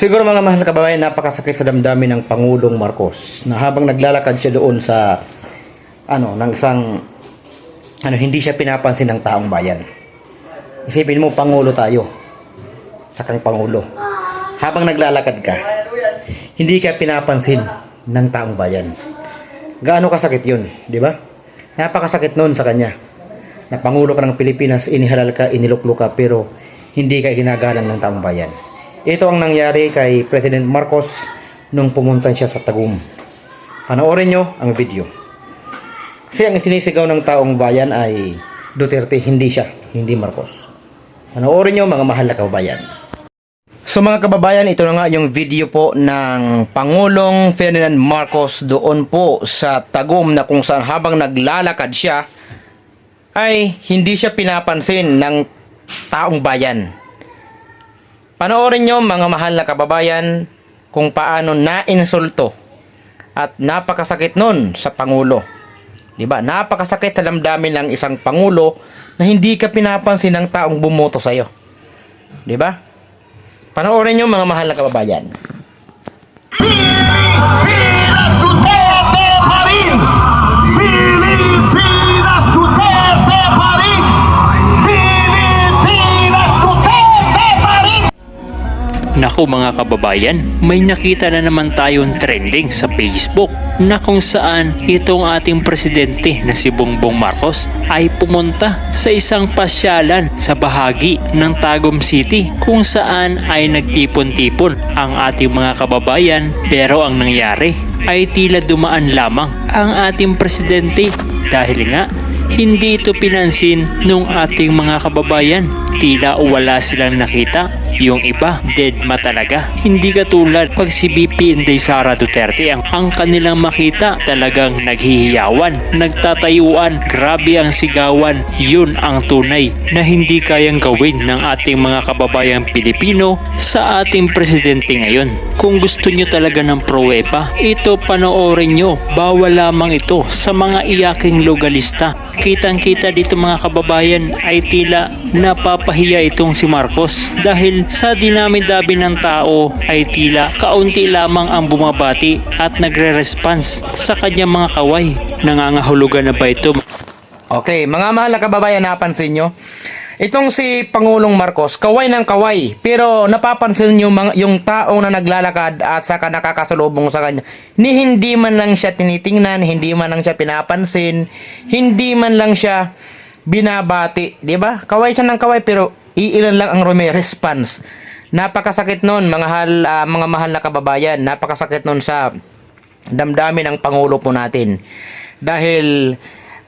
Siguro mga mahal na kababayan, napakasakit sa damdamin ng Pangulong Marcos na habang naglalakad siya doon sa ano, ng isang ano, hindi siya pinapansin ng taong bayan. Isipin mo, Pangulo tayo. Sa kang Pangulo. Habang naglalakad ka, hindi ka pinapansin ng taong bayan. Gaano kasakit yun, di ba? Napakasakit nun sa kanya. Na Pangulo ka ng Pilipinas, inihalal ka, iniluklo ka, pero hindi ka ginagalang ng taong bayan. Ito ang nangyari kay President Marcos nung pumunta siya sa Tagum. Panoorin nyo ang video. Kasi ang sinisigaw ng taong bayan ay Duterte, hindi siya, hindi Marcos. Panoorin nyo mga mahal na kababayan. So mga kababayan, ito na nga yung video po ng Pangulong Ferdinand Marcos doon po sa Tagum na kung saan habang naglalakad siya ay hindi siya pinapansin ng taong bayan. Panoorin nyo mga mahal na kababayan kung paano na-insulto at napakasakit nun sa Pangulo. Diba? Napakasakit sa damdamin ng isang Pangulo na hindi ka pinapansin ng taong bumoto sa'yo. Diba? Panoorin nyo mga mahal na kababayan. Pilipinas Duterte Naku mga kababayan, may nakita na naman tayong trending sa Facebook na kung saan itong ating presidente na si Bongbong Marcos ay pumunta sa isang pasyalan sa bahagi ng Tagum City kung saan ay nagtipon-tipon ang ating mga kababayan pero ang nangyari ay tila dumaan lamang ang ating presidente dahil nga hindi ito pinansin nung ating mga kababayan. Tila wala silang nakita. Yung iba, dead ma talaga. Hindi katulad pag si BP Inday Sara Duterte ang, ang kanilang makita talagang naghihiyawan, nagtatayuan, grabe ang sigawan. Yun ang tunay na hindi kayang gawin ng ating mga kababayang Pilipino sa ating presidente ngayon. Kung gusto nyo talaga ng pruweba, ito panoorin nyo. Bawal lamang ito sa mga iyaking logalista. Kitang-kita dito mga kababayan ay tila napapahiya itong si Marcos dahil sa dinami-dabi ng tao ay tila kaunti lamang ang bumabati at nagre-response sa kanyang mga kaway. Nangangahulugan na ba ito Okay, mga mahal na kababayan, napansin nyo? Itong si Pangulong Marcos, kaway ng kaway. Pero napapansin nyo mga, yung taong na naglalakad at saka nakakasalubong sa kanya, ni hindi man lang siya tinitingnan, hindi man lang siya pinapansin, hindi man lang siya binabati. 'di ba? Kaway siya ng kaway pero iilan lang ang may response. Napakasakit nun, mga, hal, ah, mga mahal na kababayan. Napakasakit nun sa damdamin ng Pangulo po natin. Dahil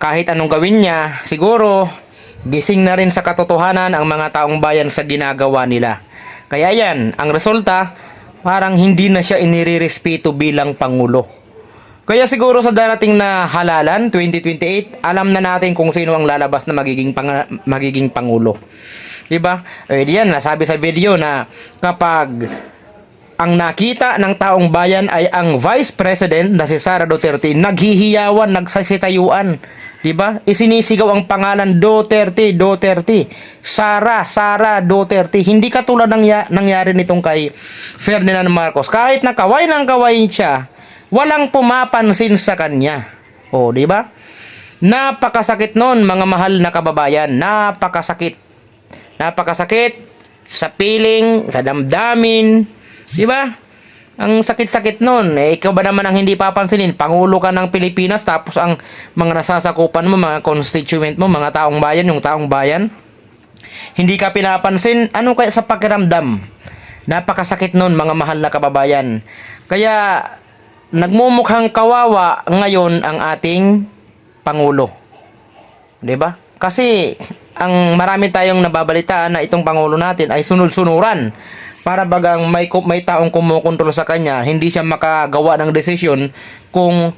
kahit anong gawin niya, siguro gising na rin sa katotohanan ang mga taong bayan sa ginagawa nila. Kaya yan, ang resulta, parang hindi na siya inirerespeto bilang Pangulo. Kaya siguro sa darating na halalan 2028, alam na natin kung sino ang lalabas na magiging pang, magiging pangulo. 'Di ba? Eh diyan nasabi sa video na kapag ang nakita ng taong bayan ay ang Vice President na si Sara Duterte naghihiyawan, nagsasitayuan. 'Di ba? Isinisigaw ang pangalan Duterte, Duterte. Sara, Sara Duterte. Hindi katulad ng ya- nangyari nitong kay Ferdinand Marcos. Kahit nakaway ng kaway siya, walang pumapansin sa kanya. O, di ba? Napakasakit nun, mga mahal na kababayan. Napakasakit. Napakasakit sa piling, sa damdamin. Di ba? Ang sakit-sakit nun. Eh, ikaw ba naman ang hindi papansinin? Pangulo ka ng Pilipinas tapos ang mga nasasakupan mo, mga constituent mo, mga taong bayan, yung taong bayan, hindi ka pinapansin, ano kaya sa pakiramdam? Napakasakit nun, mga mahal na kababayan. Kaya, nagmumukhang kawawa ngayon ang ating Pangulo. 'Di ba? Kasi ang marami tayong nababalitaan na itong pangulo natin ay sunod-sunuran. Para bagang may may taong kumukontrol sa kanya, hindi siya makagawa ng desisyon kung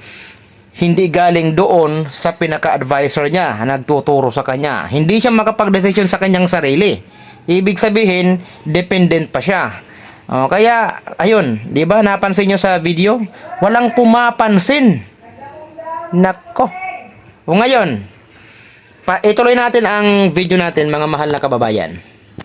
hindi galing doon sa pinaka-advisor niya, nagtuturo sa kanya. Hindi siya makapag-desisyon sa kanyang sarili. Ibig sabihin, dependent pa siya. O, kaya, ayun, di ba, napansin nyo sa video? Walang pumapansin. Nako. O ngayon, pa ituloy natin ang video natin mga mahal na kababayan.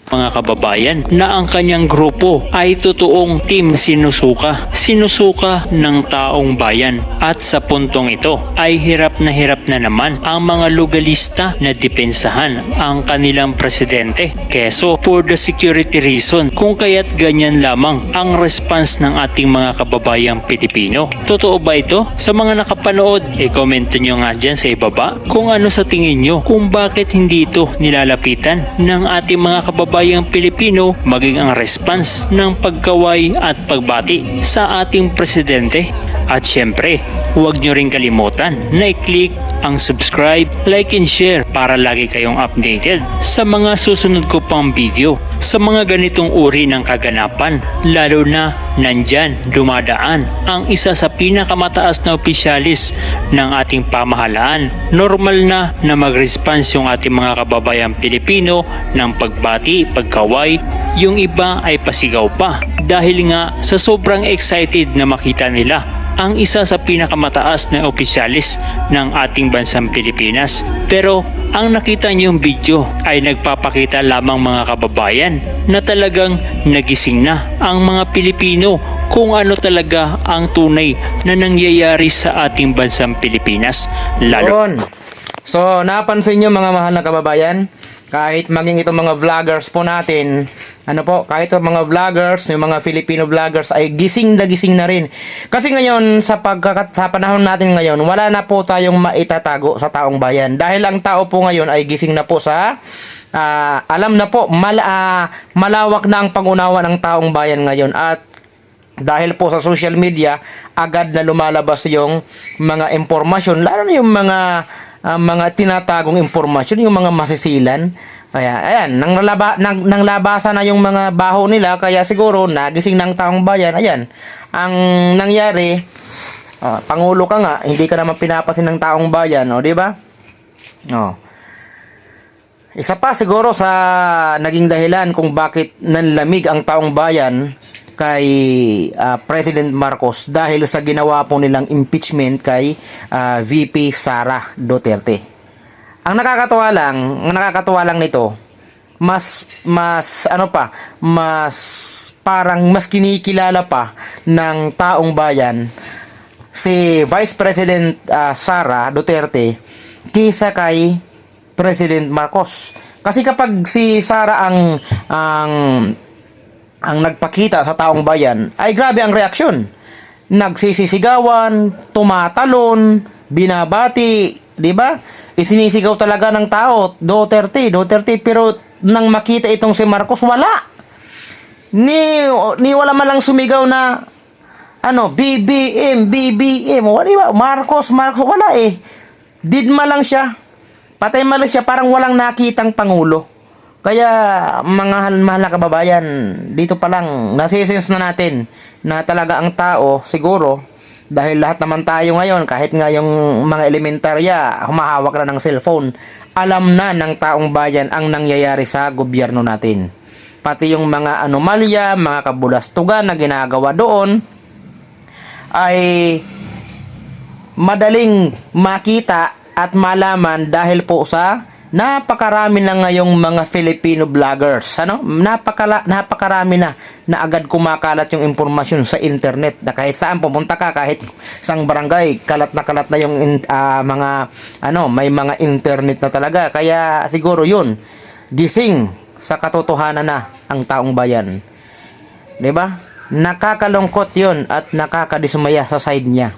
Mga kababayan na ang kanyang grupo ay totoong team sinusuka. Sinusuka ng taong bayan at sa puntong ito ay hirap na hirap na naman ang mga legalista na depensahan ang kanilang presidente. Keso for the security reason kung kaya't ganyan lamang ang response ng ating mga kababayang Pilipino. Totoo ba ito? Sa mga nakapanood, i-comment nyo nga dyan sa ibaba kung ano sa tingin nyo kung bakit hindi ito nilalapitan ng ating mga kababayang Pilipino maging ang response ng pagkaway at pagbati sa ating presidente. At syempre, huwag nyo rin kalimutan na i-click ang subscribe, like and share para lagi kayong updated sa mga susunod ko pang video sa mga ganitong uri ng kaganapan lalo na nandyan dumadaan ang isa sa pinakamataas na opisyalis ng ating pamahalaan. Normal na na mag-response yung ating mga kababayang Pilipino ng pagbati, pagkaway, yung iba ay pasigaw pa dahil nga sa sobrang excited na makita nila ang isa sa pinakamataas na opisyalis ng ating bansang Pilipinas. Pero ang nakita niyong video ay nagpapakita lamang mga kababayan na talagang nagising na ang mga Pilipino kung ano talaga ang tunay na nangyayari sa ating bansang Pilipinas. Lalo. So, napansin nyo mga mahal na kababayan, kahit maging itong mga vloggers po natin, ano po, kahit itong mga vloggers, yung mga Filipino vloggers ay gising na gising na rin. Kasi ngayon, sa, pagkakat, sa panahon natin ngayon, wala na po tayong maitatago sa taong bayan. Dahil ang tao po ngayon ay gising na po sa, ah, alam na po, mal, ah, malawak na ang pangunawa ng taong bayan ngayon. At dahil po sa social media, agad na lumalabas yung mga impormasyon, lalo na yung mga ah, mga tinatagong impormasyon, yung mga masisilan. Kaya ayan, nang, nalaba, nang, nang labasa na yung mga baho nila, kaya siguro nagising ng taong bayan. Ayan, ang nangyari, ah, pangulo ka nga, hindi ka naman pinapasin ng taong bayan, o di ba? Oh. Isa pa siguro sa naging dahilan kung bakit nanlamig ang taong bayan kay ah, President Marcos dahil sa ginawa po nilang impeachment kay ah, VP Sara Duterte. Ang nakakatuwa lang, ang nakakatuwa lang nito, mas mas ano pa, mas parang mas kinikilala pa ng taong bayan si Vice President ah, Sara Duterte kisa kay President Marcos. Kasi kapag si Sara ang ang ang nagpakita sa taong bayan, ay grabe ang reaksyon. Nagsisisigawan, tumatalon, binabati, 'di ba? Isinisigaw talaga ng tao, Duterte, Duterte, pero nang makita itong si Marcos, wala. Ni, ni wala man lang sumigaw na ano, BBM, BBM, wala ba? Marcos, Marcos, wala eh. Didma lang siya. Patay man lang siya, parang walang nakitang pangulo. Kaya, mga mahal na kababayan, dito pa lang, nasisense na natin na talaga ang tao, siguro, dahil lahat naman tayo ngayon, kahit nga yung mga elementarya, humahawak na ng cellphone, alam na ng taong bayan ang nangyayari sa gobyerno natin. Pati yung mga anomalya, mga kabulastugan na ginagawa doon, ay madaling makita at malaman dahil po sa napakarami na ngayong mga Filipino vloggers. Ano? Napakala, napakarami na na agad kumakalat yung impormasyon sa internet na kahit saan pumunta ka, kahit sang barangay, kalat na kalat na yung ah, mga ano, may mga internet na talaga. Kaya siguro yun, gising sa katotohanan na ang taong bayan. 'Di ba? Nakakalungkot 'yon at nakakadismaya sa side niya.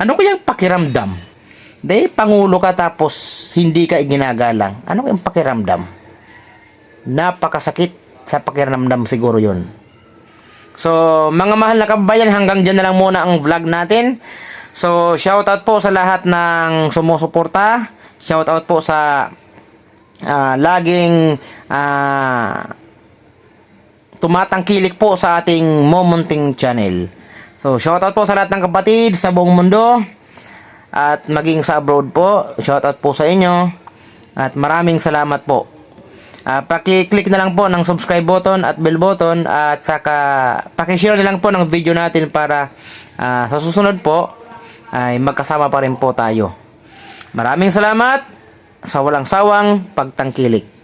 Ano kayang pakiramdam? Di, pangulo ka tapos hindi ka ginagalang. Ano kayang pakiramdam? Napakasakit sa pakiramdam siguro 'yon. So, mga mahal na kababayan, hanggang dyan na lang muna ang vlog natin. So, shoutout po sa lahat ng sumusuporta. Shoutout po sa ah, laging ah, tumatangkilik po sa ating Momonting channel. So, shoutout po sa lahat ng kapatid sa buong mundo at maging sa abroad po. Shoutout po sa inyo at maraming salamat po. Ah, paki-click na lang po ng subscribe button at bell button at saka paki-share na lang po ng video natin para ah, sa susunod po ay magkasama pa rin po tayo. Maraming salamat sa walang sawang pagtangkilik.